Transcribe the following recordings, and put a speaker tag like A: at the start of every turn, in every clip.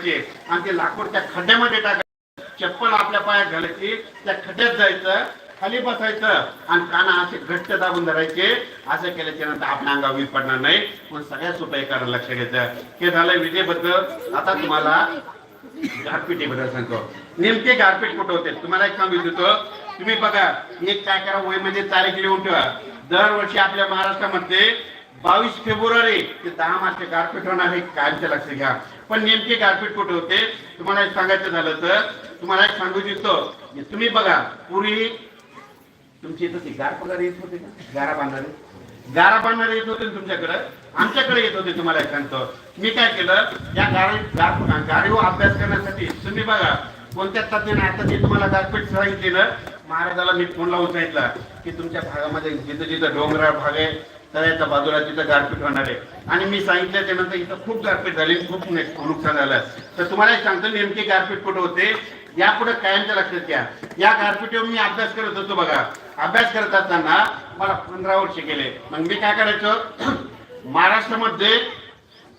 A: ठेवायचे आणि ते लाकूड त्या खड्ड्यामध्ये टाकायचं. चप्पल आपल्या पायात घालायची त्या खड्ड्यात जायचं खाली बसायचं आणि काना असे घट्ट दाबून धरायचे. असं केल्याच्यानंतर आपल्या अंगावर वीज पडणार नाही. पण सगळ्याच उपाय करायला लक्ष घ्यायचं. हे झालं विजेबद्दल. आता तुम्हाला गारपिटीबद्दल सांगतो. नेमके गारपीट कुठं होते? तुम्हाला एक सांगू देतो तुम्ही बघा एक काय करा वय म्हणजे तारीख लिहून ठेवा. दरवर्षी आपल्या महाराष्ट्रामध्ये बावीस फेब्रुवारी ते दहा मार्च गारपीट होणार हे कायमच्या लक्ष घ्या. पण नेमके गारपीट कुठे होते? तुम्हाला एक सांगायचं झालं तर तुम्हाला एक सांगू इच्छितो. तुम्ही बघा पूर्वी तुमची येत होती गार पगार येत होते का गारा बांधणारे गारा बांधणारे येत होते तुमच्याकडे? आमच्याकडे येत होते तुम्हाला एक सांगतो. मी काय केलं या गाडी गार गाडीवर अभ्यास करण्यासाठी तुम्ही बघा कोणत्या तज्ञाने आता जे तुम्हाला गारपीट सांगितलेलं महाराजाला मी फोन लावून सांगितलं की तुमच्या भागामध्ये जिथं जिथं डोंगराळ भाग आहे तळ्याच्या बाजूला तिथं गारपीट होणार आहे. आणि मी सांगितलं त्यानंतर इथं खूप गारपीट झाली खूप नुकसान झालं. तर तुम्हाला एक सांगतो नेमकी गारपीट कुठं होते यापुढे कायमच्या लक्षात घ्या. या गारपीटीवर मी अभ्यास करत होतो बघा. अभ्यास करत असताना मला पंधरा वर्ष गेले. मग मी काय करायचो महाराष्ट्रामध्ये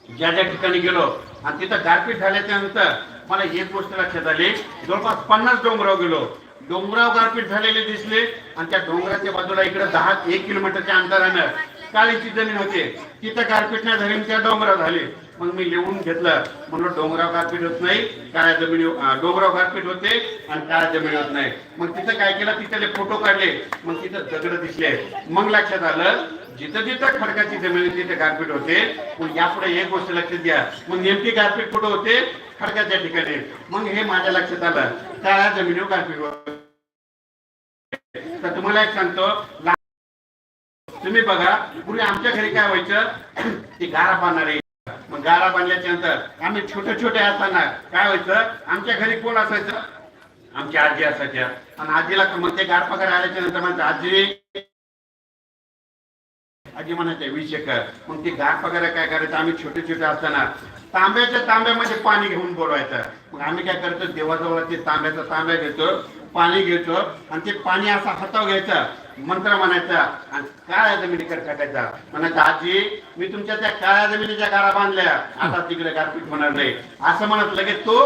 A: ज्या ज्या ठिकाणी गेलो आणि तिथं गारपीट झाल्याच्यानंतर मला एक गोष्ट लक्षात आली. जवळपास पन्नास डोंगराव गेलो. डोंगराव गारपीट झालेले दिसले आणि त्या डोंगराच्या बाजूला इकडे दहा एक किलोमीटरच्या अंतरानं काळीची जमीन होते. तिथं गारपीट नाही झाली त्या डोंगराव झाले. मग मी लिहून घेतलं. म्हणलं डोंगराव गारपीट होत नाही. काळ्या जमिनी डोंगराव गारपीट होते आणि काळ्या जमीन होत नाही. मग तिथं काय केलं? तिथले फोटो काढले. मग तिथं दगड दिसले. मग लक्षात आलं जिथं जिथं खडकाची जमीन तिथे गारपीट होते. पण यापुढे एक गोष्ट लक्षात घ्या. मग नेमकी गारपीट कुठं होते? खडकाच्या ठिकाणी. मग हे माझ्या लक्षात आलं. काळ्या जमिनीवर गारपीट होते तर तुम्हाला एक सांगतो तुम्ही बघा पूर्वी आमच्या घरी काय व्हायचं? ते गारा बांधणारे. मग गारा बांधल्याच्या नंतर आम्ही छोटे छोटे असताना काय व्हायचं? आमच्या घरी कोण असायचं? आमची आजी असायच्या. आणि आजीला मग ते गार पगार आल्याच्यानंतर म्हणतात आजी. आजी म्हणायचे वीस एकर. मग ते गार पगार काय करायचं? आम्ही छोटे छोटे असताना तांब्याच्या तांब्यामध्ये पाणी घेऊन बोलवायचं. मग आम्ही काय करतो देवाजवळ ते तांब्याचा तांब्या घेतो. पाणी घेतो आणि ते पाणी असा हाताव घ्यायचं मंत्र म्हणायचा. आणि काळ्या जमिनीकडे टाकायचा. म्हणायचं आजी मी तुमच्या त्या काळ्या जमिनीच्या गारा बांधल्या. आता तिकडे गारपीट होणार नाही. असं म्हणत लगेच तो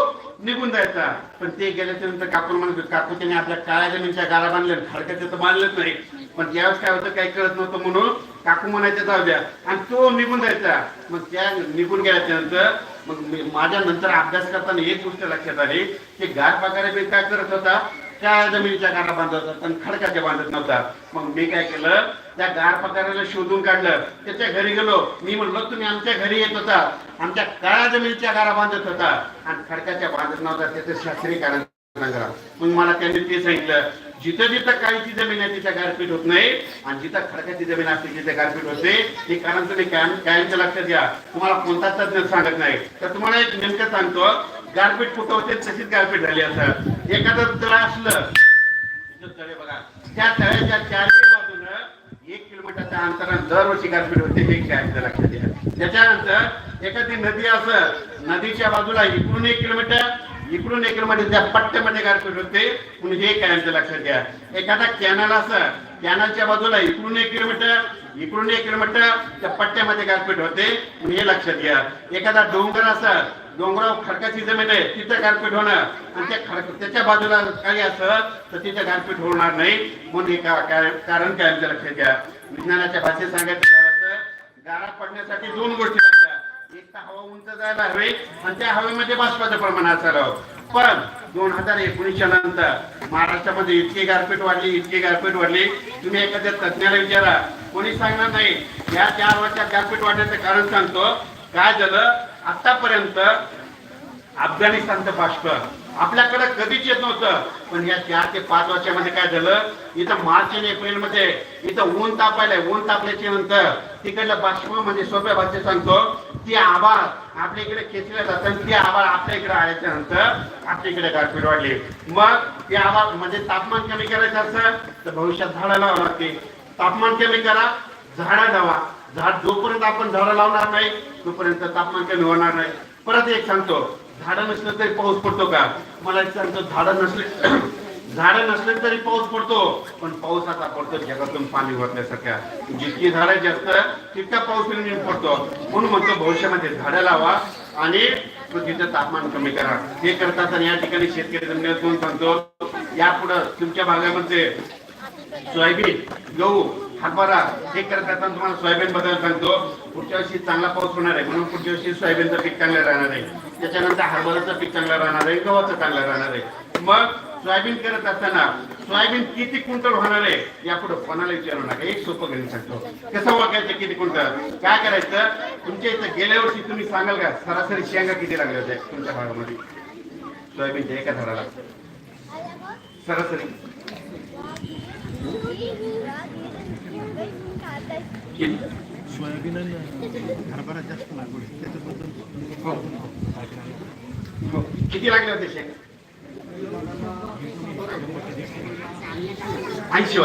A: निघून जायचा. पण ते गेल्याच्यानंतर काकून म्हणत काकू त्याने आपल्या काळ्या जमिनीच्या गारा बांधल्या खडकाच्या तर बांधलंच नाही. पण त्यावेळेस काय होतं काही कळत नव्हतं म्हणून काकू म्हणायचं जाऊ द्या. आणि तो निघून जायचा. मग त्या निघून गेल्याच्यानंतर मग माझ्या नंतर अभ्यास करताना एक गोष्ट लक्षात आली की गार पाकारे मी काय करत होता त्या जमिनीच्या गारा बांधत होता आणि खडकाच्या बांधत नव्हता मग मी काय केलं त्या गार पकाराला शोधून काढलं. त्याच्या घरी गेलो. मी म्हणलो तुम्ही आमच्या घरी येत होता. आमच्या काळ्या जमिनीच्या गारा बांधत होता. आणि खडकाच्या बांधत नव्हता त्याचं शास्त्रीय कारण मग मला त्यांनी ते सांगितलं. जिथं जिथं काळीची जमीन आहे तिथं गारपीट होत नाही. आणि जिथं खडकाची जमीन असते तिथे गारपीट होते हे कारण तुम्ही कायम कायमच्या लक्षात घ्या. तुम्हाला कोणता तज्ञ सांगत नाही. तर तुम्हाला एक नेमकं सांगतो गारपीट कुठं होते तशीच गारपीट झाली असं. एखादं तळ असलं तळे बघा. त्या तळ्याच्या चारही बाजूनं एक किलोमीटरच्या अंतरानं दरवर्षी गारपीट होते हे कायमच्या लक्षात घ्या. त्याच्यानंतर एखादी नदी असं नदीच्या बाजूला इकडून एक किलोमीटर इकडून एक मध्ये त्या पट्ट्यामध्ये गारपीट होते. म्हणून हे कायमच्या लक्षात घ्या. एखादा कॅनल असं कॅनलच्या बाजूला इकडून एक किलोमीटर इकडून एक किलोमीटर त्या पट्ट्यामध्ये गारपीट होते. म्हणून हे लक्षात घ्या. एखादा डोंगर असं डोंगरावर खडकाची जमीन आहे तिथं गारपीट होणं आणि त्या खडक त्याच्या बाजूला काही असं तर तिथं गारपीट होणार नाही. म्हणून हे काय- कारण कायमच्या लक्षात घ्या. विज्ञानाच्या भाषेत सांगायचं गारा पडण्यासाठी दोन गोष्टी हवा उंच जायला हवी आणि त्या हवेमध्ये बाष्पाचं प्रमाण असायला पण दोन हजार एकोणीसच्या नंतर महाराष्ट्रामध्ये इतकी गारपीट वाढली इतकी गारपीट वाढली. तुम्ही एखाद्या तज्ञाला विचारा. कोणी सांगणार नाही. या चार वर्षात गारपीट वाढण्याचं कारण सांगतो. काय झालं? आतापर्यंत अफगाणिस्तानचं बाष्प आपल्याकडे कधीच येत नव्हतं. पण या चार ते पाच वर्षामध्ये काय झालं? इथं मार्च आणि एप्रिलमध्ये इथं ऊन तापायला ऊन तापल्याच्या नंतर तिकडलं बाष्प म्हणजे सोप्या भाषेत सांगतो ती आभाळ आपल्या इकडे खेचल्या जातात आणि ती आभाळ आपल्या इकडे आल्याच्यानंतर आपल्या इकडे गारपीट वाढली. मग ती आभाळ म्हणजे तापमान कमी करायचं असं? तर भविष्यात झाडं लावावं लागते तापमान कमी करा झाडं लावा. झाड जोपर्यंत आपण झाडं लावणार नाही तोपर्यंत तापमान कमी होणार नाही. परत एक सांगतो झाडं नसलं तरी पाऊस पडतो का? मला सांगतो झाडं नसले झाडं नसले तरी पाऊस पडतो. पण पाऊस आता पडतो जगातून पाणी वाटण्यासारख्या जितकी झाडं जास्त तितका पाऊस कमी पडतो. म्हणून म्हणतो भविष्यामध्ये झाडं लावा आणि पृथ्वीचं तापमान कमी करा. हे करतात आणि या ठिकाणी शेतकरी जमिनीवर दोन सांगतो यापुढं तुमच्या भागामध्ये सोयाबीन गहू हरभरा हे करत असताना तुम्हाला सोयाबीन बद्दल सांगतो. पुढच्या वर्षी चांगला पाऊस होणार आहे म्हणून पुढच्या वर्षी सोयाबीनचं पीक चांगलं राहणार आहे. त्याच्यानंतर हरभऱ्याचं पीक चांगलं राहणार आहे गव्हाचं चांगलं राहणार आहे. मग सोयाबीन करत असताना सोयाबीन किती क्विंटल होणार आहे यापुढे कोणाला विचारू नका एक सोपं गणित सांगतो. कसं वागायचं किती क्विंटल? काय करायचं? तुमच्या इथं गेल्या वर्षी तुम्ही सांगाल का सरासरी शेंगा किती लागल्या होत्या तुमच्या भागामध्ये? सोयाबीनच्या एका झाडाला. सरासरी. किती?
B: सोयाबीन आणि हरभरा जास्त लागवड त्याच्याबद्दल
A: हो. हो. किती लागले होते शेंगा? ऐंशी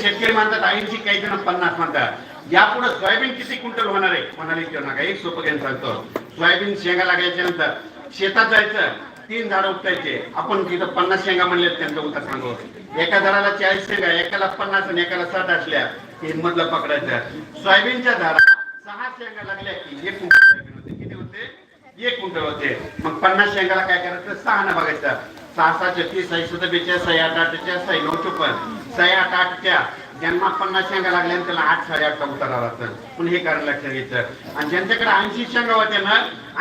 A: शेतकरी म्हणतात ऐंशी काही जण पन्नास म्हणतात. यापुढे सोयाबीन किती क्विंटल होणार आहे? म्हणाले किंवा नका एक सोपं घेऊन सांगतो. सोयाबीन शेंगा लागायच्या नंतर शेतात जायचं तीन झाडं उपटायचे. आपण तिथं पन्नास शेंगा म्हणले त्यांचं उत्तर सांगू. एका झाडाला चाळीस शेंगा एकाला पन्नास आणि एकाला साठ असल्या. हे मधलं पकडायचं. सोयाबीनच्या झाडा सहा शेंगा लागल्या की एक क्विंटल सोयाबीन होते. किती होते? एक क्विंटल होते. मग पन्नास शेंगाला काय करायचं? सहा ना बघायचं. सहा सहा छत्तीस साई सत्तर बेचाळीस आठ आठच्या साई नऊ चोपन्न सहा आठ आठच्या. ज्यांना पन्नास शेंगा लागल्या त्याला आठ साडे आठचा उतारा लागतं पण हे कारण लक्षात घ्यायचं. आणि ज्यांच्याकडे ऐंशी शेंगा होत्या ना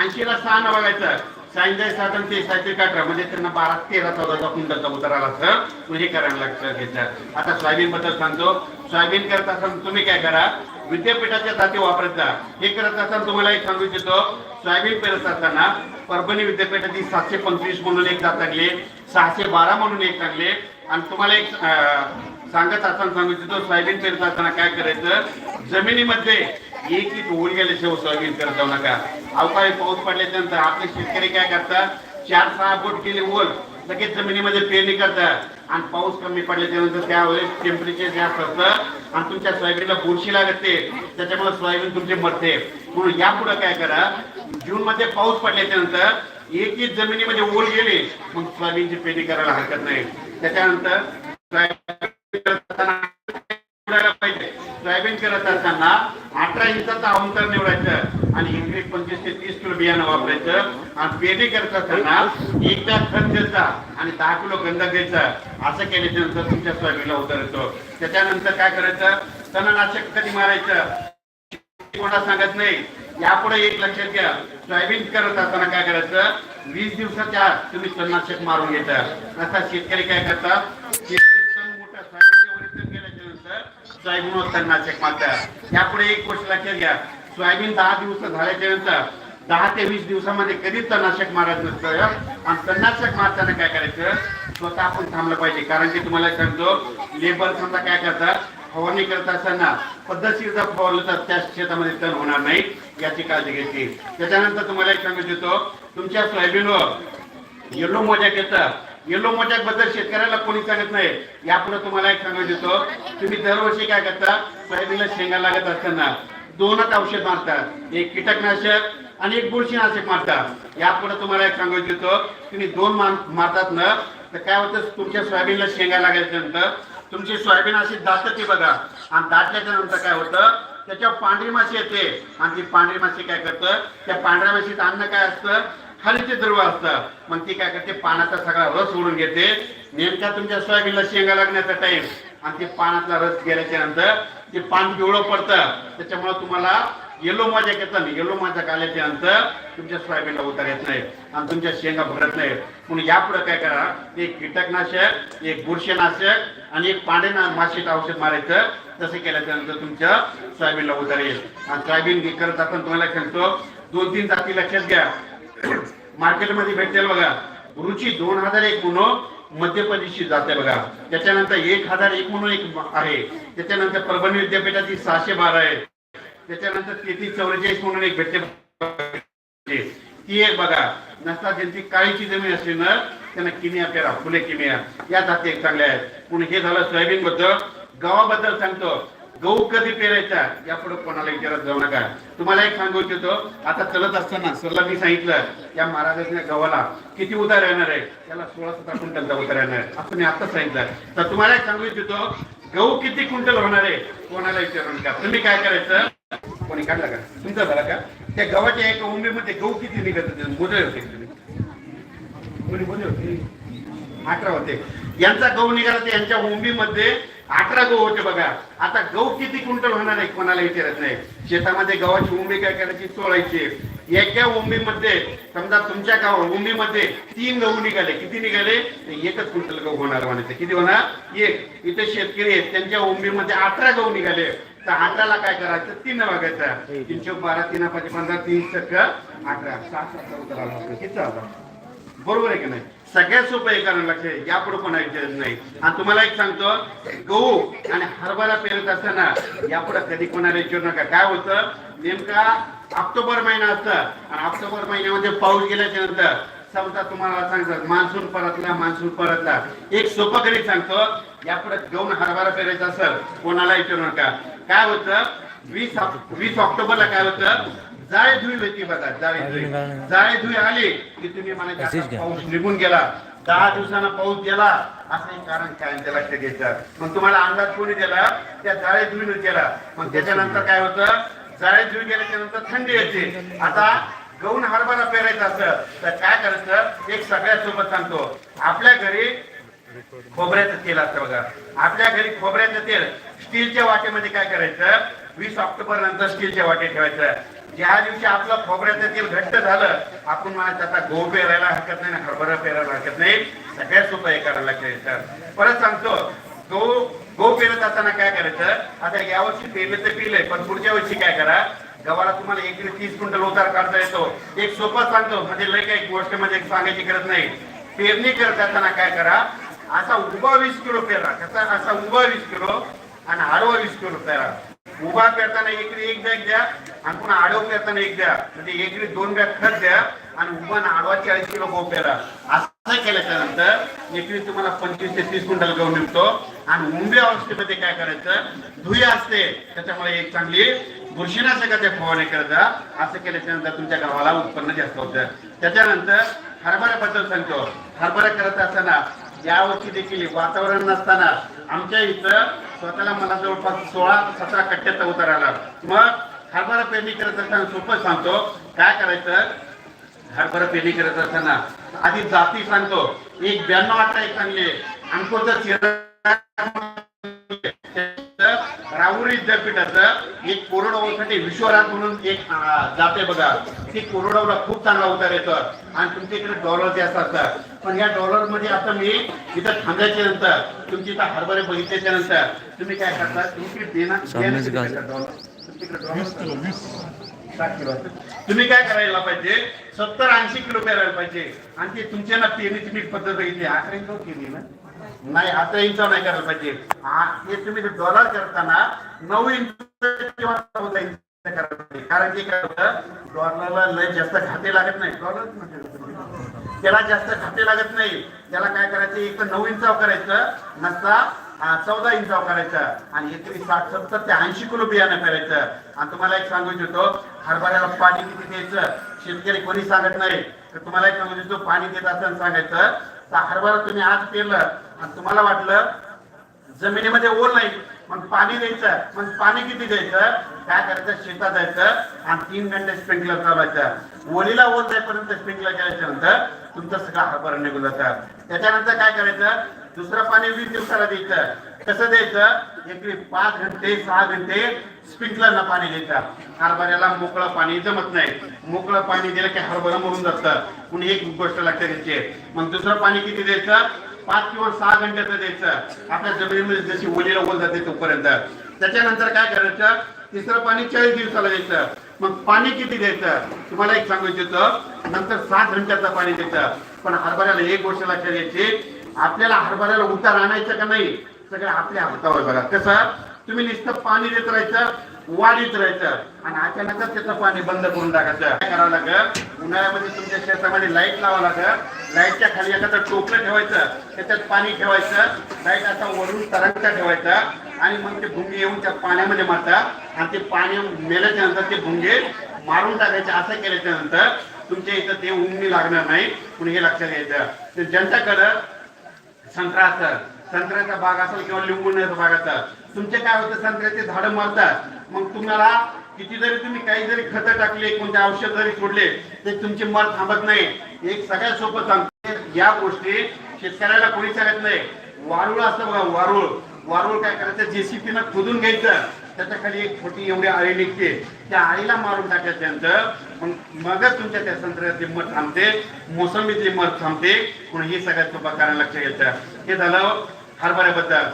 A: ऐंशीला सहा ना बघायचं. सायंकाळी सात आणि ते सायत्री अठरा म्हणजे त्यांना बारा तेरा चौदाचा क्विंटलचा उतारा लागतं पण हे करायला लागतं घ्यायचं आता सोयाबीन बद्दल सांगतो. सोयाबीन करत असताना तुम्ही काय करा? विद्यापीठाच्या जाती वापरत जा. हे करत असताना तुम्हाला एक सांगू इच्छितो. सोयाबीन पेरत असताना परभणी विद्यापीठाची सातशे पंचवीस म्हणून एक जात लागले सहाशे बारा म्हणून एक लागले. आणि तुम्हाला एक सांगत असताना सांगू इच्छितो सोयाबीन पेरत असताना काय करायचं? जमिनीमध्ये एक एक गेले शेव सोयाबीन करत जाऊ नका. अवकाळी पाऊस पडल्याच्यानंतर आपले शेतकरी काय करतात? चार सहा बोट केले ओल लगेच जमिनीमध्ये पेरणी करतात. आणि पाऊस कमी पडल्याच्यानंतर त्यावेळेस टेम्परेचर जास्त असतं आणि तुमच्या सोयाबीनला बुरशी लागते त्याच्यामुळे सोयाबीन तुमचे मरते. म्हणून यापुढे काय करा? जून मध्ये पाऊस पडल्याच्या नंतर एक एक जमिनीमध्ये ओल गेले मग सोयाबीनची पेरणी करायला हरकत नाही. त्याच्यानंतर सोयाबीन करत असताना अठरा इंचाचं अंतर निवडायचं आणि एकरी पंचवीस ते तीस किलो बियाणं वापरायचं. आणि पेरणी करत असताना एकदा खत द्यायचा आणि दहा किलो गंधक द्यायचा असं केल्याच्यानंतर तुमच्या सोयाबीनला उतर येतो. त्याच्यानंतर काय करायचं? तणनाशक कधी मारायचं? कोणा सांगत नाही. यापुढे एक लक्षात घ्या. सोयाबीन करत असताना काय करायचं? वीस दिवसाच्या आत तुम्ही तणनाशक मारून घ्यायचं आता शेतकरी काय करतात शेतकरी तण मोठा सोयाबीनच्या वरील गेल्याच्या नंतर सोयाबीनवर तणनाशक मारतात यापुढे एक गोष्ट लक्षात घ्या. सोयाबीन दहा दिवस झाल्याच्यानंतर दहा ते वीस दिवसामध्ये कधीच तणनाशक मारत नसतं. आणि तणनाशक मारताना काय करायचं? स्वतः आपण थांबलं पाहिजे. कारण की तुम्हाला सांगतो लेबर समजा काय करतात? फवारणी करत असताना पद्धतशीर जर फवारलं तर त्या शेतामध्ये तण होणार नाही. याची काळजी घ्यायची त्याच्यानंतर तुम्हाला एक सांगू देतो. तुमच्या सोयाबीनवर येलो मोजा येतं. येलो मोजॅकबद्दल शेतकऱ्याला कोणी सांगत नाही. यापुढे तुम्हाला एक सांगू देतो तुम्ही दरवर्षी काय करता? सोयाबीनला शेंगा लागत असताना दोनच औषध मारतात एक कीटकनाशक आणि एक बुरशीनाशक मारतात यापुढे तुम्हाला एक सांगू देतो तुम्ही दोन मारतात ना तर काय होतं? तुमच्या सोयाबीनला शेंगा लागायच्या नंतर तुमची सोयाबीन अशी दाटते बघा. आणि दाटल्याच्या नंतर काय होतं? त्याच्यावर पांढरी माशी येते. आणि ती पांढरी माशी काय करतं? त्या पांढऱ्या माशीचं अन्न काय असतं? खालीचे द्रव असतं. मग ती काय करते? पानाचा सगळा रस ओढून घेते. नेमक्या तुमच्या सोयाबीनला शेंगा लागण्याचा टाइम आणि ते पानातला रस गेल्याच्यानंतर ते पान पिवळं पडतं. त्याच्यामुळे तुम्हाला येलो माझ्या येतं ना येलो माझ्या आल्याच्यानंतर तुमच्या सोयाबीनला उतार येत नाही. आणि तुमच्या शेंगा भरत नाही. म्हणून यापुढे काय करा? एक कीटकनाशक एक बुरशीनाशक आणि एक पांढरे माशीचं औषध मारायचं. तसं केल्याच्यानंतर तुमच्या सोयाबीनला उतार येईल. आणि सोयाबीन करत आपण तुम्हाला सांगतो. दोन तीन जाती लक्षात घ्या. मार्केटमध्ये भेटेल बघा. रुची दोन हजार एक म्हणून मध्य प्रदेशची जाते बघा. त्याच्यानंतर एक हजार एक म्हणून एक आहे. त्याच्यानंतर परभणी विद्यापीठाची सहाशे बारा आहे. त्याच्यानंतर तेहतीस चौवेचाळीस म्हणून एक भेटते ती एक बघा. नसता ज्यांची काळीची जमीन असली ना त्यांना किमिया पेरा फुले किमिया या जाती एक चांगल्या आहेत. म्हणून हे झालं सोयाबीन बद्दल गावाबद्दल सांगतो. गहू कधी पेरायचा यापुढे कोणाला विचारत जाऊ नका. तुम्हाला एक सांगू इच्छितो आता चलत असताना सरला मी सांगितलं या महाराजाच्या गव्हाला किती उतार येणार आहे? त्याला सोळा सतरा क्विंटलचा उतार येणार आहे. असं मी आता सांगितलं. तर तुम्हाला एक सांगू इच्छितो गहू किती क्विंटल होणार आहे? कोणाला विचारू नका. तुम्ही काय करायचं? कोणी काढला का? तुमचा झाला का? त्या गव्हाच्या एका उंबीमध्ये गहू किती निघत होते? मोजले होते तुम्ही? कोणी मोजले होते? अठरा होते. यांचा गहू निघाला तर यांच्या उंबीमध्ये अठरा गहू होते बघा. आता गहू किती क्विंटल होणार आहे कोणाला विचारत नाही. शेतामध्ये गव्हाची उंबी काय करायची? चोळायची एका उंबीमध्ये समजा तुमच्या गाव उंबीमध्ये तीन गहू निघाले. किती निघाले? एकच क्विंटल गहू होणार म्हणायचं. किती होणार? एक. इथे शेतकरी आहेत त्यांच्या उंबीमध्ये अठरा गहू निघाले. तर अठराला काय करायचं? तीन भागायचं तीनशे बारा तीन पाच पंधरा तीन टक्क अठरा. सहा सात चौदा आला किती बरोबर आहे की नाही? सगळ्याच उपाय करायला लागते यापुढे कोणा विचारत नाही. आणि तुम्हाला एक सांगतो गहू आणि हरभरा पेरत असताना यापुढे कधी कोणाला विचारू नका. काय होतं? नेमका ऑक्टोबर महिना असतं. आणि ऑक्टोबर महिन्यामध्ये पाऊस गेल्याच्यानंतर समजा तुम्हाला सांगतात मान्सून परतला मान्सून परतला. एक सोपं कधी सांगतो यापुढे गहू हरभरा पेरायचा असेल कोणाला विचारू नका. काय होतं? वीस वीस ऑक्टोबरला काय होतं? जाळे धुई होती बघा जाळे धुई जाळे धुई आली की तुम्ही म्हणायचे पाऊस निघून गेला. दहा दिवसानं पाऊस गेला. असं एक कारण काय ते लक्षात घ्यायचं मग तुम्हाला अंदाज कोणी दिला? त्या जाळे धुईनं केला मग त्याच्यानंतर काय होतं? जाळे धुई गेल्याच्यानंतर थंडी येते. आता गहून हरभरा पेरायचा असं तर काय करायचं? एक सगळ्यात सोबत सांगतो. आपल्या घरी खोबऱ्याचं तेल असतं बघा. आपल्या घरी खोबऱ्याचं तेल स्टीलच्या वाटेमध्ये काय करायचं? वीस ऑक्टोबर नंतर स्टीलच्या वाटे ठेवायचं. ज्या दिवशी आपलं खोबऱ्याचं तेल घट्ट झालं आपण म्हणायचं आता गहू पेरायला हरकत नाही हरभरा पेरायला हरकत नाही. सगळ्यात सोपं हे करायला लागतं परत सांगतो तो गहू पेरत असताना काय करायचं आता यावर्षी पेरलं तर पिलंय पण पुढच्या वर्षी काय करा गव्हाला तुम्हाला एकरी तीस क्विंटल उतार काढता येतो. एक सोपं सांगतो म्हणजे लय काही गोष्टमध्ये सांगायची गरज नाही. पेरणी करत असताना काय करा असा उभा वीस किलो पेरा कसा असा उभा वीस किलो आणि आडवा वीस किलो पेरा. उभा पेरताना एकरी एक बॅग द्या आणि पुन्हा आडव पेरताना एक द्या. म्हणजे एकरी दोन बॅग खत द्या आणि उभा आडवा चाळीस किलो गहू पेरा. असं केल्याच्यानंतर एकरी तुम्हाला पंचवीस ते तीस क्विंटल गहू निघतो आणि उंबे अवस्थेमध्ये काय करायचं? धुई असते. त्याच्यामुळे एक चांगली बुरशीनाशकाच्या फवारणी करता. असं केल्याच्यानंतर तुमच्या गावाला उत्पन्न जास्त होतं. त्याच्यानंतर हरभऱ्याबद्दल सांगतो. हरभरा करत असताना यावर्षी देखील वातावरण नसताना आमच्या इथं स्वतःला मला जवळपास सोळा सतरा कट्ट्याचा उतार आला. मग हरभरा पेरणी करत असताना सोपं सांगतो काय करायचं? हरभरा पेरणी करत असताना आधी जाती सांगतो. एक ब्याण्णव अठरा एक चांगली अंकोचा राहुरी विद्यापीठाचं एक कोरडवासाठी विश्वराज म्हणून एक जाते बघा. ती कोरडवाला खूप चांगला उतार येतो. आणि तुमच्या इकडे डॉलर जास्त असतात पण या डॉलरमध्ये आता मी इथं थांबायच्या नंतर तुमची इथं हरभरे बघितल्याच्या नंतर तुम्ही काय करता? तुम्ही देणार. तुमच्याकडे डॉलर. तुम्ही काय करायला पाहिजे? सत्तर ऐंशी किलो पेरायला पाहिजे. आणि ते तुमच्या ना पेरणीची मी पद्धत बघितली. इंच केली ना? नाही आता इंच नाही करायला पाहिजे. हे तुम्ही डॉलर करताना नऊ इंच किंवा चौदा इंच करायला पाहिजे. कारण की काय होतं? डॉलरला लय जास्त खाते लागत नाही. डॉलर म्हणजे त्याला जास्त खाते लागत नाही. त्याला काय करायचं? एक तर नऊ इंचाव करायचं नसता चौदा इंचाव करायचं. आणि एकरी साठ सत्तर ते ऐंशी किलो बियाणं करायचं. आणि तुम्हाला एक सांगू इच्छितो हरभऱ्याला पाणी किती द्यायचं? शेतकरी कोणी सांगत नाही. तर तुम्हाला एक सांगू इच्छितो पाणी देत असताना सांगायचं तर हरभरा तुम्ही आज पेरलं आणि तुम्हाला वाटलं जमिनीमध्ये ओल नाही मग पाणी द्यायचं मग पाणी किती द्यायचं? काय करायचं? शेतात जायचं आणि तीन घंटे स्प्रिंकलर चालवायचं. ओलीला ओल जाईपर्यंत स्प्रिंकलर केल्याच्यानंतर तुमचं सगळं हरभरा निघून जातं. त्याच्यानंतर काय करायचं? दुसरं पाणी वीस दिवसाला द्यायचं. कसं द्यायचं? एकरी पाच घंटे सहा घंटे स्प्रिंकलरला पाणी द्यायचं हरभऱ्याला मोकळं पाणी जमत नाही. मोकळं पाणी दिलं की हरभरा मरून जातं. म्हणून एक गोष्ट लक्षात घ्यायची मग दुसरं पाणी किती द्यायचं? पाच किंवा सहा घंट्याचं द्यायचं. आपल्या जमिनीमध्ये जशी ओलीला ओल जाते तोपर्यंत. त्याच्यानंतर काय करायचं? तिसरं पाणी चाळीस दिवसाला द्यायचं. मग पाणी किती द्यायचं? तुम्हाला एक सांगू इच्छितो. नंतर सात घंट्याचं पाणी द्यायचं. पण हरभऱ्याला एक गोष्ट लक्षात घ्यायची. आपल्याला हरभऱ्याला उतार आणायचं का नाही? सगळं आपल्या हातावर बघा. कसं? तुम्ही नुसतं पाणी देत राहायचं. वाढीत राहायचं. आणि अचानकच त्याचं पाणी बंद करून टाकायचं. काय करावं लागत उन्हाळ्यामध्ये तुमच्या शेतामध्ये लाइट लावावं लागत लाईटच्या खाली एखादं टोपलं ठेवायचं. त्याच्यात पाणी ठेवायचं. लाइट असा वरून तरंगता ठेवायचा. आणि मग ते भुंगे येऊन त्या पाण्यामध्ये मारतात आणि ते पाणी मेल्याच्या नंतर ते भुंगे मारून टाकायचे. असं केल्याच्यानंतर तुमच्या इथं ते उमणी लागणार नाही. म्हणून हे लक्षात घ्यायचं. तर ज्यांच्याकडं संत्रा असतात संत्र्याचा बाग असेल किंवा लिंबूण्याचा बाग असतात तुमचे काय होतं? संत्र्याचे झाडं मारतात. मग तुम्हाला किती जरी तुम्ही काही जरी खत टाकले कोणते औषध जरी सोडले ते तुमचे मर थांबत नाही. एक सगळ्यात सोपं सांगतो या गोष्टी शेतकऱ्याला कोणी सांगत नाही. वारुळ असतं बघा वारुळ. वारुळ काय करायचं? जेसीपी न खोदून घ्यायचं. त्याच्याखाली एक छोटी एवढी आळी निघते. त्या आळीला मारून टाकायचं त्यांचं मग मगच तुमच्या त्या संत्र्याचे मत थांबते मोसंबीचे मत थांबते म्हणून हे सगळ्यात सोपा कारण लक्ष घ्यायचं हे झालं हरभऱ्याबद्दल.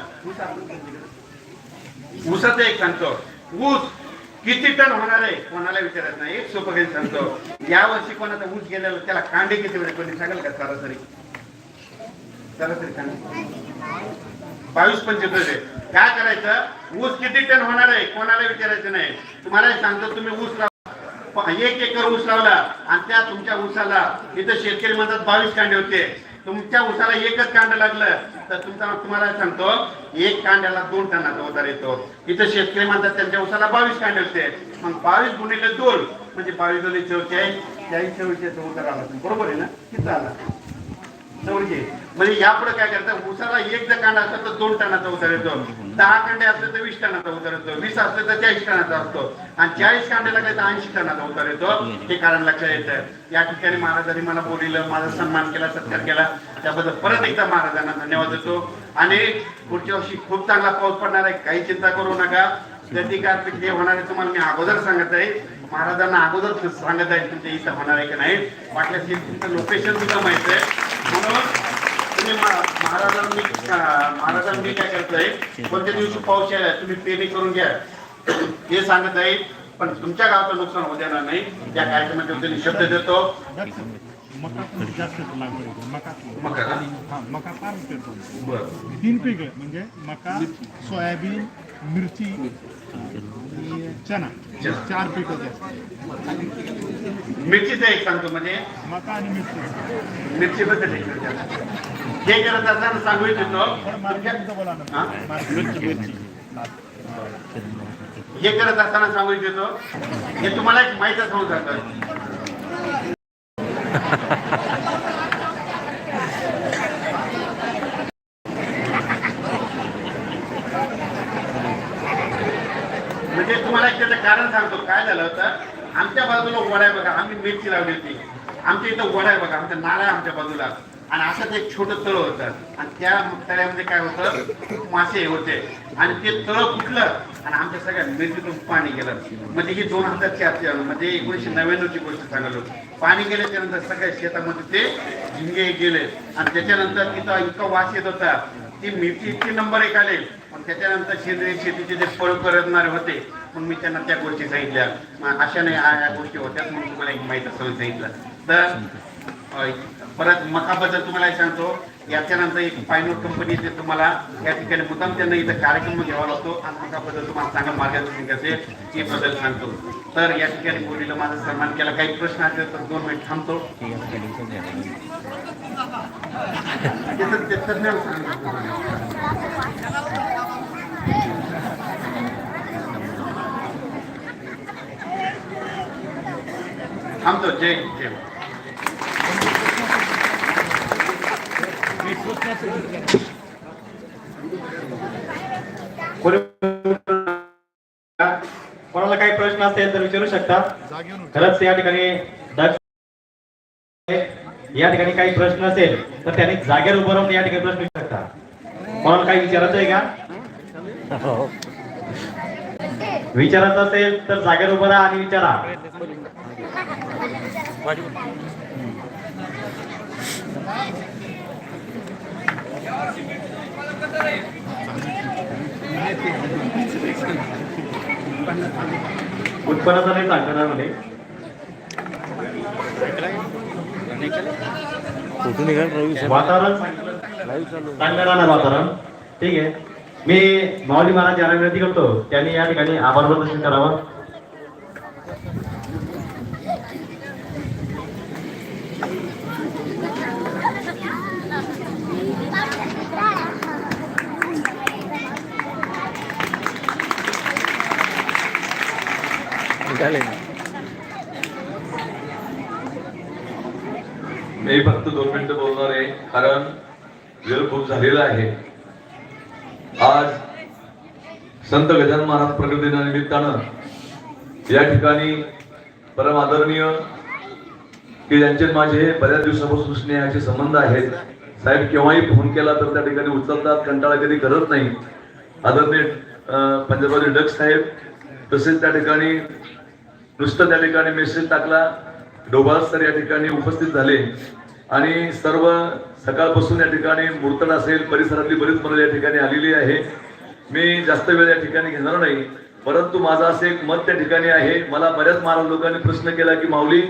A: ऊसाचं एक सांगतो. ऊस किती टन होणार आहे कोणाला विचारत नाही. एक सोपं काही सांगतो. या वर्षी कोणाचा ऊस गेलेला त्याला कांडे किती वेळ कोणी सांगाल का सरासरी? सरासरी कांडे बावीस पंचवीस आहे. काय करायचं? ऊस किती टन होणार आहे कोणाला विचारायचं नाही. तुम्हाला सांगतो तुम्ही ऊस लावा. एक एकर ऊस लावला आणि त्या तुमच्या ऊसाला इथं शेतकरी म्हणतात बावीस कांडे होते. तुमच्या ऊसाला एकच कांड लागलं तर तुमचा तुम्हाला सांगतो एक कांड्याला दोन टनाचा उतार येतो. इथं शेतकरी म्हणतात त्यांच्या ऊसाला बावीस कांडे होते. मग बावीस गुणिले दोन म्हणजे बावीस दोन चौचाळीस चाळीस चौचाळीसचा उतार आला. बरोबर आहे ना? किती आला? चौरशे म्हणजे यापुढे काय करतात उसाला एक जर कांदा असला तर दोन टनाचा उतार येतो. दहा कांडे असले तर वीस टनाचा उतार येतो. वीस असले तर चाळीस टनाचा असतो. आणि चाळीस कांड्याला काय तर ऐंशी टनाचा उतार येतो. हे कारण लक्षात येतं. या ठिकाणी महाराजांनी मला बोलिलं माझा सन्मान केला सत्कार केला. त्याबद्दल परत एकदा महाराजांना धन्यवाद देतो. आणि पुढच्या वर्षी खूप चांगला पाऊस पडणार आहे. काही चिंता करू नका. प्रतिकारपीठ जे होणार आहे तुम्हाला मी अगोदर सांगत आहे. महाराजांना अगोदर सांगत आहे तुमच्या इथं होणार आहे की नाही. वाटल्यास तुमचं लोकेशन सुद्धा माहीत आहे. तुम्ही महाराजांनी महाराजांनी काय करतोय कोणत्या दिवशी पाऊस यायला तुम्ही पेरणी करून घ्या. हे सांगत आहे पण तुमच्या गावाचं नुकसान होऊ देणार नाही. त्या कार्यक्रमात त्यांनी शब्द देतो.
B: मका. जास्त. मका
A: मका का?
B: मका फार पेरतो तीन पीक म्हणजे मका सोयाबीन मिरची. आणि चना. चार पिकं
A: मिरचीचं एक सांगतो म्हणजे.
B: मका आणि मिरची.
A: मिरची बद्दल एक. हे करत असताना सांगू इच्छितो. हा? हे? करत असताना सांगू इच्छितो. हे तुम्हाला एक माहिती सांगू सांगतो म्हणजे तुम्हाला एक त्याचं कारण सांगतो काय झालं होतं आमच्या बाजूला वडा आहे बघा आम्ही मिरची लावली होती. आमच्या इथं वडा आहे बघा आमच्या नाला आहे आमच्या बाजूला. आणि असंच एक छोटं तळ होतं. आणि त्या तळ्यामध्ये काय होतं मासे होते. आणि ते तळ फुटलं आणि आमच्या सगळ्या मिरचीतून पाणी गेलं. म्हणजे ही दोन हजार चारची म्हणजे एकोणीशे नव्याण्णवची गोष्ट सांगलो पाणी गेल्याच्यानंतर सगळ्या शेतामध्ये ते झिंगे गेले. आणि त्याच्यानंतर तिथं इतका वास येत होता. ती मिरची इतकी नंबर एक आले. पण त्याच्यानंतर सेंद्रिय शेतीचे जे फळ करणारे होते मग मी त्यांना त्या गोष्टी सांगितल्या. मग अशा नाही या या गोष्टी होत्याच म्हणून तुम्हाला एक माहिती असं सांगितलं. तर परत मकाबद्दल तुम्हाला सांगतो. याच्यानंतर एक फायनल कंपनी ते तुम्हाला या ठिकाणी मुद्दाम त्यांना इथं कार्यक्रम घ्यावा लागतो. आणि मकाबद्दल तुम्हाला चांगलं मार्गदर्शन करते हे बद्दल सांगतो. तर या ठिकाणी बोलीला माझा सन्मान केला. काही प्रश्न असेल तर दोन मिनिट थांबतो. ते तज्ञ सांगतो. थांबतो जय जय
C: कोणी कोणाला काही प्रश्न असेल तर विचारू शकता. खरंच या ठिकाणी या ठिकाणी काही प्रश्न असेल तर त्यांनी जागेवर उभं राहून या ठिकाणी प्रश्न विचारू शकता. कोणाला काही विचारायचं आहे का? विचारायचं असेल तर जागेवर उभं राहा आणि विचारा. उत्पन्नाचं नाही सांगणार
D: कुठून निघाल?
C: वातावरण? चांगलं राहणार वातावरण. ठीक आहे. मी माऊली महाराज यांना विनंती करतो. त्यांनी या ठिकाणी आभार प्रदर्शन करावं
D: निघाले
E: मी फक्त दोन मिनिटं बोलणार आहे कारण वेळ खूप झालेला आहे. आज संत गजानन महाराज प्रकट दिनानिमित्तानं या ठिकाणी परम आदरणीय की ज्यांचे माझे बऱ्याच दिवसापासून स्नेहाचे संबंध आहेत. साहेब केव्हाही फोन केला तर त्या ठिकाणी उचलतात कंटाळा कधी करत नाही. आदरणीय अं, डग डक साहेब तसेच त्या ठिकाणी नुसतं त्या ठिकाणी मेसेज टाकला. डोबाळ सर या ठिकाणी उपस्थित झाले. आणि सर्व सकाळपासून या ठिकाणी मुर्तड असेल परिसरातली बरीच मुलं या ठिकाणी आलेली आहे. मी जास्त वेळ या ठिकाणी घेणार नाही परंतु माझं असं एक मत त्या ठिकाणी आहे. मला बऱ्याच महाराज लोकांनी प्रश्न केला की माऊली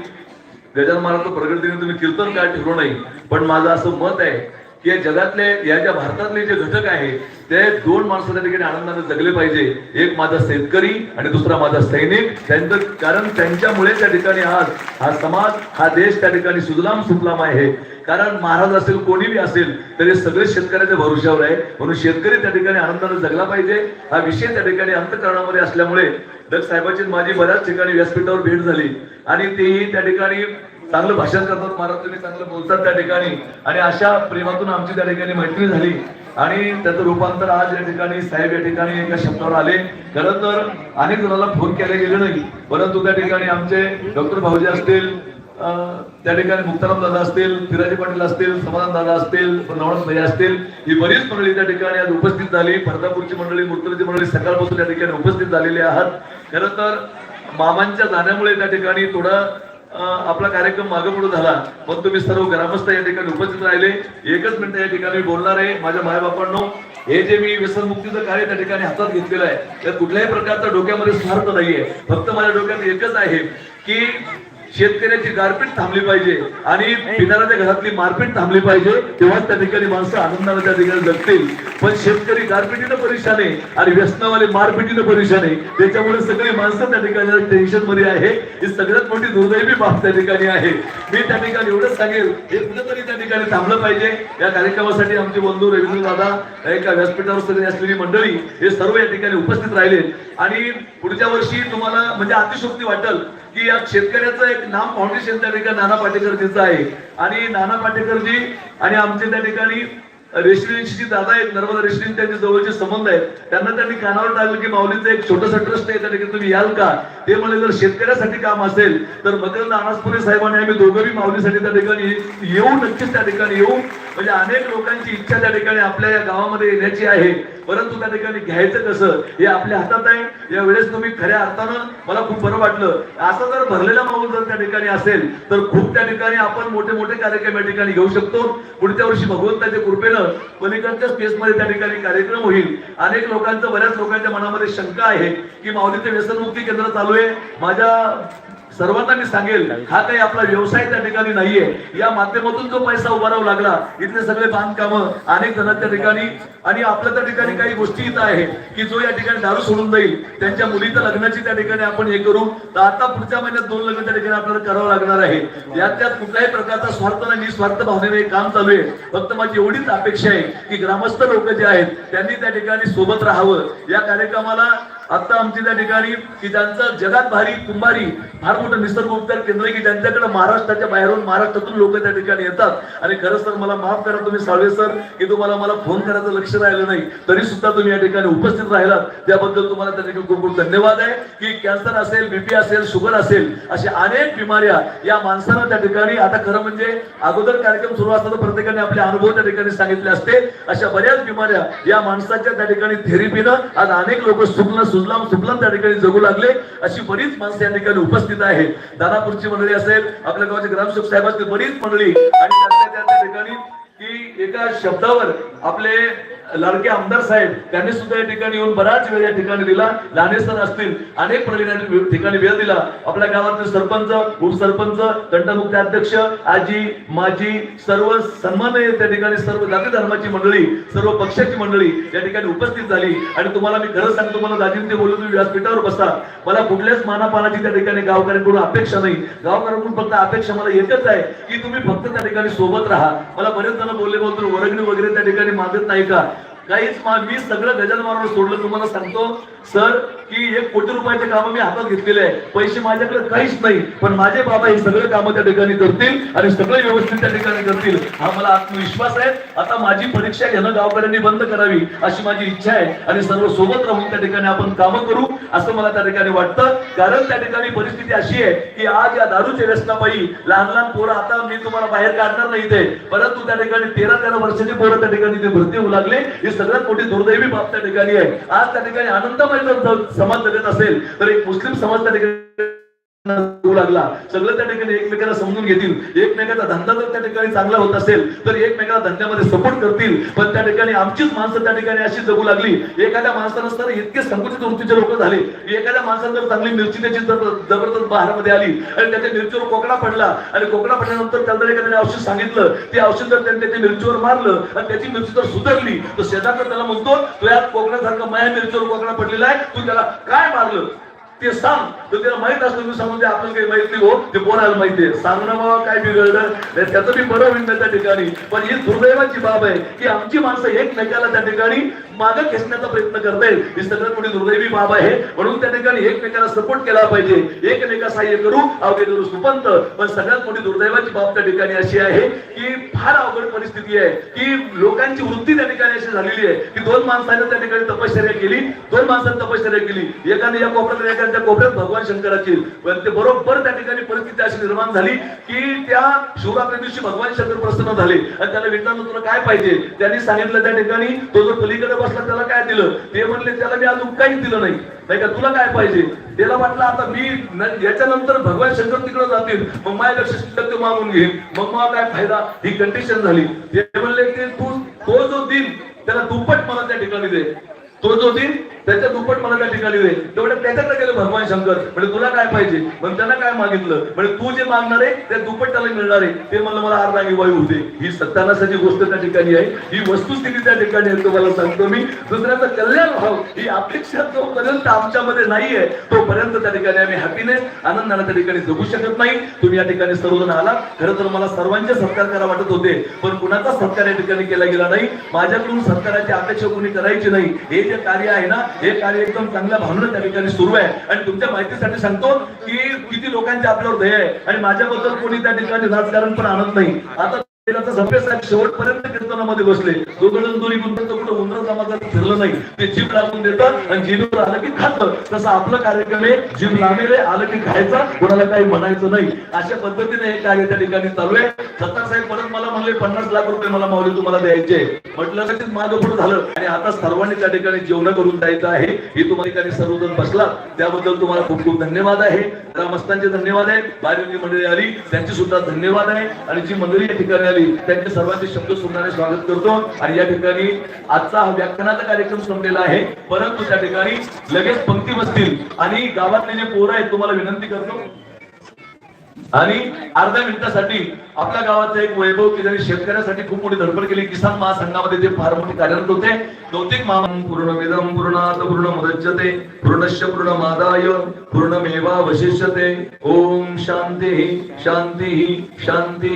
E: गजान महाराज प्रगतीने तुम्ही कीर्तन काय ठेवलं नाही? पण माझं असं मत आहे की या जगातले या ज्या भारतातले जे घटक आहे ते दोन माणसं त्या ठिकाणी आनंदाने जगले पाहिजे. एक माझा शेतकरी आणि दुसरा माझा सैनिक. त्यांचं कारण त्यांच्यामुळे त्या ठिकाणी आज हा समाज हा देश त्या ठिकाणी सुजलाम सुफलाम आहे. कारण महाराज असेल कोणीही असेल तरी सगळे शेतकऱ्याच्या भरोशावर आहे. म्हणून शेतकरी त्या ठिकाणी आनंदाने जगला पाहिजे. हा विषय त्या ठिकाणी अंतकरणामध्ये असल्यामुळे दत्त साहेबांची माझी बऱ्याच ठिकाणी व्यासपीठावर भेट झाली. आणि तेही त्या ठिकाणी चांगलं भाषण करतात महाराज तुम्ही चांगलं बोलतात त्या ठिकाणी. आणि अशा प्रेमातून आमची त्या ठिकाणी मैत्री झाली. आणि त्याचं रूपांतर आज या ठिकाणी साहेब या ठिकाणी एका शब्दावर आले. खरं तर अनेक जणांना फोन केले गेले नाही. परंतु त्या ठिकाणी आमचे डॉक्टर भाऊजी असतील त्या ठिकाणी मुक्ताराम दादा असतील फिराजी पाटील असतील समाधान दादा असतील नवनाथ भाई असतील ही बरीच मंडळी त्या ठिकाणी आज उपस्थित झाली. फरदापूरची मंडळी मुर्तुरीची मंडळी सकाळपासून त्या ठिकाणी उपस्थित झालेली आहात. खरं तर मामांच्या जाण्यामुळे त्या ठिकाणी थोडं आपला कार्यक्रम मागे पुढे झाला. पण तुम्ही सर्व ग्रामस्थ या ठिकाणी उपस्थित राहिले. एकच मिनिट या ठिकाणी बोलणार आहे. माझ्या मायबापांनो हे जे मी व्यसनमुक्तीचं कार्य त्या ठिकाणी हातात घेतलेलं आहे त्यात कुठल्याही प्रकारचा डोक्यामध्ये स्वार्थ नाहीये. फक्त माझ्या डोक्यात एकच आहे की शेतकऱ्याची गारपीट थांबली पाहिजे आणि पिणाऱ्याच्या घरातली मारपीट थांबली पाहिजे तेव्हाच त्या ठिकाणी माणसं आनंदाने त्या ठिकाणी जगतील. पण शेतकरी गारपिटीनं परेशान आहे आणि व्यसनावाले मारपिटीनं परेशान आहे त्याच्यामुळे सगळी माणसं त्या ठिकाणी टेन्शनमध्ये आहे. ही सगळ्यात मोठी दुर्दैवी बाब त्या ठिकाणी आहे. मी त्या ठिकाणी एवढंच सांगेल हे कुठेतरी त्या ठिकाणी थांबलं पाहिजे. या कार्यक्रमासाठी आमचे बंधू रवींद्र दादा एका व्यासपीठावर सगळी असलेली मंडळी हे सर्व या ठिकाणी उपस्थित राहिले आणि पुढच्या वर्षी तुम्हाला म्हणजे अतिशोक्ती वाटेल की या शेतकऱ्याचं एक नाम फाउंडेशन त्या ठिकाणी नाना पाटेकरजीचं आहे. आणि नाना पाटेकरजी आणि आमचे त्या ठिकाणी रेसिडेन्सीची दादा आहेत नर्मदा रेसिडेन्सी त्यांचे जवळचे संबंध आहेत. त्यांना त्यांनी कानावर टाकलं की माऊलीचं एक छोटस ट्रस्ट आहे त्या ठिकाणी तुम्ही याल का? ते म्हणले जर शेतकऱ्यासाठी काम असेल तर मकरंद अनासपुरे साहेबांनी आम्ही दोघंही माऊलीसाठी त्या ठिकाणी येऊ नक्कीच त्या ठिकाणी येऊ. म्हणजे अनेक लोकांची इच्छा त्या ठिकाणी आपल्या या गावामध्ये येण्याची आहे. परंतु त्या ठिकाणी घ्यायचं कसं हे आपल्या हातात आहे. या वेळेस तुम्ही खऱ्या अर्थानं मला खूप बरं वाटलं. असं जर भरलेला माहोल जर त्या ठिकाणी असेल तर खूप त्या ठिकाणी आपण मोठे मोठे कार्यक्रम या ठिकाणी घेऊ शकतो. पुढच्या वर्षी भगवंताच्या कृपेनं पलीकडच्या स्पेसमध्ये त्या ठिकाणी कार्यक्रम होईल. अनेक लोकांचं बऱ्याच लोकांच्या मनामध्ये शंका आहे की माऊलीचे व्यसनमुक्ती केंद्र चालू आहे. माझ्या सर्वांना मी सांगेल हा काही आपला व्यवसाय त्या ठिकाणी नाहीये. या माध्यमातून जो पैसा उभारावा लागला इथले सगळे बांधकाम अनेक जण त्या ठिकाणी आणि आपल्या त्या ठिकाणी काही गोष्टी इथं आहे की जो या ठिकाणी दारू सोडून जाईल त्यांच्या मुलीच्या लग्नाची त्या ठिकाणी आपण हे करू. तर आता पुढच्या महिन्यात दोन लग्न त्या ठिकाणी आपल्याला करावं लागणार आहे. यात त्यात कुठल्याही प्रकारचा स्वार्थ नाही निस्वार्थ भावनेने काम चालू आहे. फक्त माझी एवढीच अपेक्षा आहे की ग्रामस्थ लोक जे आहेत त्यांनी त्या ठिकाणी सोबत राहावं. या कार्यक्रमाला आता आमची त्या ठिकाणी की ज्यांचं जगात भारी कुंभारी फार मोठं निसर्ग उपचार केंद्र की ज्यांच्याकडे महाराष्ट्राच्या बाहेरून महाराष्ट्रातून लोक त्या ठिकाणी येतात. आणि खरं तर मला माफ करा तुम्ही साळवे सर की तुम्हाला मला फोन करायचं लक्ष राहिलं नाही. तरी सुद्धा तुम्ही या ठिकाणी उपस्थित राहिलात. त्याबद्दल तुम्हाला त्या ठिकाणी खूप खूप धन्यवाद आहे. की कॅन्सर असेल बीपी असेल शुगर असेल अशा अनेक बिमाऱ्या या माणसानं त्या ठिकाणी आता खरं म्हणजे अगोदर कार्यक्रम सुरू असताना प्रत्येकाने आपले अनुभव त्या ठिकाणी सांगितले असते. अशा बऱ्याच बिमाऱ्या या माणसाच्या त्या ठिकाणी थेरपीनं आज अनेक लोक सुकलं सुजलाम सुफलाम त्या ठिकाणी जगू लागले. अशी बरीच माणसं या ठिकाणी उपस्थित आहे दानापूरची मंडळी असेल आपल्या गावाचे ग्रामसेवक साहेब असतील बरीच मंडळी. आणि त्या ठिकाणी की एका शब्दावर आपले लाडके आमदार साहेब त्यांनी सुद्धा या ठिकाणी येऊन बराच वेळ या ठिकाणी दिला. लाने सर असतील अनेक प्रवीणांनी ठिकाणी वेळ दिला. आपल्या गावातील सरपंच उपसरपंच दंडमुक्त अध्यक्ष आजी माजी सर्व सन्माननीय त्या ठिकाणी सर्व जाती धर्माची मंडळी सर्व पक्षाची मंडळी या ठिकाणी उपस्थित झाली. आणि तुम्हाला मी खरं सांगतो मला दाजींनी ते बोलून तुम्ही व्यासपीठावर बसा. मला कुठल्याच मानापानाची त्या ठिकाणी गावकऱ्यांकडून अपेक्षा नाही. गावकऱ्यांकडून फक्त अपेक्षा मला एकच आहे की तुम्ही फक्त त्या ठिकाणी सोबत राहा. मला बरेच जण बोलले बोलतो वर्गणी वगैरे त्या ठिकाणी मागत नाही का? काहीच मी सगळं गजाल मारून सोडलं तुम्हाला सांगतो. सर की एक कोटी रुपयाचे काम मी हातात घेतलेले आहे पैसे माझ्याकडे काहीच नाही पण माझे बाबा हे सगळे कामं त्या ठिकाणी करतील आणि सगळे व्यवस्थित त्या ठिकाणी करतील. हा मला आत्मविश्वास आहे. आता माझी परीक्षा घेणं गावकऱ्यांनी बंद करावी अशी माझी इच्छा आहे. आणि सर्व सोबत राहून त्या ठिकाणी आपण कामं करू असं मला त्या ठिकाणी वाटतं. कारण त्या ठिकाणी परिस्थिती अशी आहे की आज या दारूच्या व्यसनापायी लहान लहान पोरं आता मी तुम्हाला बाहेर काढणार नाही ते परंतु त्या ठिकाणी तेरा तेरा वर्षाचे पोरं त्या ठिकाणी ते भरती होऊ लागले. ही सगळ्यात मोठी दुर्दैवी बाब त्या ठिकाणी आहे. आज त्या ठिकाणी आनंदमय समाज जगत असेल तर एक मुस्लिम समाज त्या ठिकाणी होऊ लागला. सगळं त्या ठिकाणी एकमेकांना समजून घेतील. एकमेकाचा धंदा जर त्या ठिकाणी चांगला होत असेल तर एकमेकाला धंद्यामध्ये सपोर्ट करतील. पण त्या ठिकाणी आमचीच माणसं त्या ठिकाणी अशी जगू लागली. एखाद्या माणसानं तर इतके संकुचित वृत्तीचे लोक झाले. एखाद्या माणसानं जर चांगली मिरची त्याची जबरदस्त बाहेरमध्ये आली आणि त्याच्या मिरचीवर कोकडा पडला आणि कोकडा पडल्यानंतर त्याला जर एखाद्याने औषध सांगितलं ते औषध जर त्याने त्याच्या मिरचीवर मारलं आणि त्याची मिरची जर सुधारली तर शेजारचा त्याला म्हणतो तो या कोकणासारखं माया मिरचीवर कोकडा पडलेला आहे तू त्याला काय मारलं? ते सांग. तर त्याला माहीत असतं मी सांगून आपल्याला काही माहीत नाही हो ते बोलायला माहितीये सांगणं बाबा काय बिघडलं? त्याचं मी बरं होईल त्या ठिकाणी. पण ही दुर्दैवाची बाब आहे की आमची माणसं एकमेकाला त्या ठिकाणी मागे खेचण्याचा प्रयत्न करतायत ही सगळ्यात मोठी दुर्दैवी बाब आहे. म्हणून त्या ठिकाणी एकमेकाला सपोर्ट केला पाहिजे. एकमेका सहाय्य करू अवघे करू सुपंत. पण सगळ्यात मोठी दुर्दैवाची बाब त्या ठिकाणी अशी आहे की फार अवघड परिस्थिती आहे. की लोकांची वृत्ती त्या ठिकाणी अशी झालेली आहे की दोन माणसाने त्या ठिकाणी तपश्चर्या केली दोन माणसाने तपश्चर्या केली. एकाने या कोपऱ्यात एकाने त्या कोपऱ्यात भगवान शंकराची. पण ते बरोबर त्या ठिकाणी परिस्थिती अशी निर्माण झाली की त्या शिवरात्री दिवशी भगवान शंकर प्रसन्न झाले. आणि त्याला विचारलं तुला काय पाहिजे? त्यांनी सांगितलं त्या ठिकाणी तो जो पलीकडे बसला त्याला काय दिलं? ते म्हणले त्याला मी अजून काहीच दिलं नाही. नाही का तुला काय पाहिजे? त्याला वाटलं आता मी याच्यानंतर भगवान शंकर तिकडे जातील. मग माझ्यापेक्षा शिल्लक ते मागून घेईन. मग मला काय फायदा? ही कंडिशन झाली. ते म्हणले की तू तो जो दिन त्याला दुप्पट मला त्या ठिकाणी दे. तो जो दिन त्याच्या दुप्पट मला त्या ठिकाणी दे. तेवढ्या त्याच्याकडे गेलो भगवान शंकर. म्हणजे तुला काय पाहिजे? म्हणजे त्यांना काय मागितलं? म्हणजे तू जे मागणार आहे ते दुप्पट त्याला मिळणार आहे. ते म्हणलं मला अर्धांगी वायू होते. ही सत्तानासाची गोष्ट त्या ठिकाणी आहे. ही वस्तुस्थिती त्या ठिकाणी आहे तुम्हाला सांगतो मी. दुसऱ्याचं कल्याण व्हावं ही अपेक्षा जोपर्यंत आमच्यामध्ये नाहीये तोपर्यंत त्या ठिकाणी आम्ही हॅपीनेस आनंदाने त्या ठिकाणी जगू शकत नाही. तुम्ही या ठिकाणी सर्वजण आला खरं तर मला सर्वांचे सत्कार करा वाटत होते पण कुणाचा सत्कार या ठिकाणी केला गेला नाही. माझ्याकडून सत्काराची अपेक्षा कोणी करायची नाही. हे जे कार्य आहे ना हे कार्य एकदम चांगल्या भावनेनं त्या ठिकाणी सुरू आहे. आणि तुमच्या माहितीसाठी सांगतो की किती लोकांचे आपल्यावर ध्येय आहे. आणि माझ्याबद्दल कोणी त्या ठिकाणी राजकारण पण आणत नाही. आता साहेब शेवटपर्यंत कीर्तनामध्ये बसले. दोघं दोन्ही गुंतवत कुठं उंदर समाजात फिरलं नाही. ते जीव लागून देतात आणि जीभ आलं की खातं. तसं आपलं कार्यक्रम आहे जीव लांबेले आलं की खायचं कोणाला काही म्हणायचं नाही. अशा पद्धतीने हे कार्य त्या ठिकाणी चालू आहे. सत्तार साहेब परत मला म्हणले पन्नास लाख रुपये मला माऊली तुम्हाला द्यायचे म्हटलं की माझं पुढे झालं. आणि आता सर्वांनी त्या ठिकाणी जेवण करून द्यायचं आहे. हे तुम्हाला ठिकाणी सर्वजण बसला त्याबद्दल तुम्हाला खूप खूप धन्यवाद आहे. ग्रामस्थांचे धन्यवाद आहे. बाहेरील जी मंडळी आली त्यांची सुद्धा धन्यवाद आहे. आणि जी मंडळी या ठिकाणी आली त्यांचे सर्वांचे शब्द सुंदराने स्वागत करतो. आणि या ठिकाणी आजचा हा व्याख्यानाचा कार्यक्रम संपलेला आहे. परंतु त्या ठिकाणी लगेच पंक्ती बसतील. आणि गावातले जे पोरं आहेत तुम्हाला विनंती करतो. आणि अर्ध्या मिनिटासाठी आपल्या गावाचं एक वैभव की ज्यांनी शेतकऱ्यासाठी खूप मोठी धडपड केली. किसान महासंघामध्ये ते फार मोठे कार्यरत होते. बहुतेक महान पूर्ण वेदम पूर्णात पूर्ण मुदच्यते. पूर्णश्य पूर्ण मादाय. पूर्णमेवा वशिष्यते ओम शांती शांती शांती.